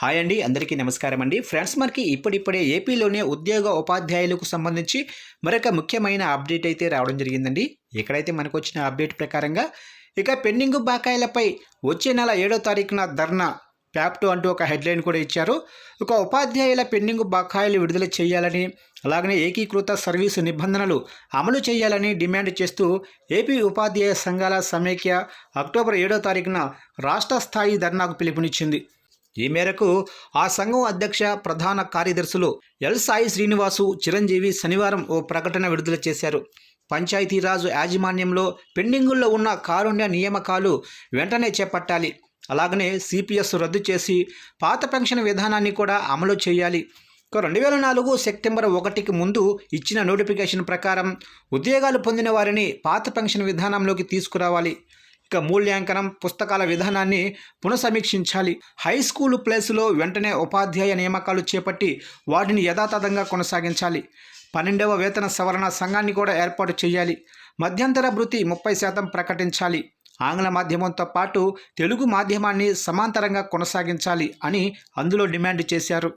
Hi అండి అందరికీ నమస్కారం అండి. ఫ్రెండ్స్ మనకి ఇప్పుడిప్పుడే ఏపీలోనే ఉద్యోగ ఉపాధ్యాయులకు సంబంధించి మరొక ముఖ్యమైన అప్డేట్ అయితే రావడం జరిగిందండి. ఇక్కడైతే మనకు వచ్చిన అప్డేట్ ప్రకారంగా ఇక పెండింగ్ బకాయిలపై వచ్చే నెల ఏడో తారీఖున ధర్నా ప్యాప్టు అంటూ ఒక హెడ్లైన్ కూడా ఇచ్చారు. ఒక ఉపాధ్యాయుల పెండింగ్ బకాయిలు విడుదల చేయాలని అలాగనే ఏకీకృత సర్వీసు నిబంధనలు అమలు చేయాలని డిమాండ్ చేస్తూ ఏపీ ఉపాధ్యాయ సంఘాల సమైక్య అక్టోబర్ ఏడో తారీఖున రాష్ట్ర స్థాయి ధర్నాకు పిలుపునిచ్చింది. ఈ మేరకు ఆ సంఘం అధ్యక్ష ప్రధాన కార్యదర్శులు ఎల్ సాయి శ్రీనివాసు చిరంజీవి శనివారం ఓ ప్రకటన విడుదల చేశారు. పంచాయతీరాజ్ యాజమాన్యంలో పెండింగుల్లో ఉన్న కారుణ్య నియామకాలు వెంటనే చేపట్టాలి. అలాగనే సిపిఎస్ రద్దు చేసి పాత పెన్షన్ విధానాన్ని కూడా అమలు చేయాలి. ఇక రెండు వేల నాలుగు సెప్టెంబర్ ఒకటికి ముందు ఇచ్చిన నోటిఫికేషన్ ప్రకారం ఉద్యోగాలు పొందిన వారిని పాత పెన్షన్ విధానంలోకి తీసుకురావాలి. మూల్యాంకనం పుస్తకాల విధానాన్ని పునఃసమీక్షించాలి. హై స్కూల్ ప్లేస్లో వెంటనే ఉపాధ్యాయ నియామకాలు చేపట్టి వాటిని యథాతథంగా కొనసాగించాలి. పన్నెండవ వేతన సవరణ సంఘాన్ని కూడా ఏర్పాటు చేయాలి. మధ్యంతర భృతి ముప్పై శాతం ప్రకటించాలి. ఆంగ్ల మాధ్యమంతో పాటు తెలుగు మాధ్యమాన్ని సమాంతరంగా కొనసాగించాలి అని అందులో డిమాండ్ చేశారు.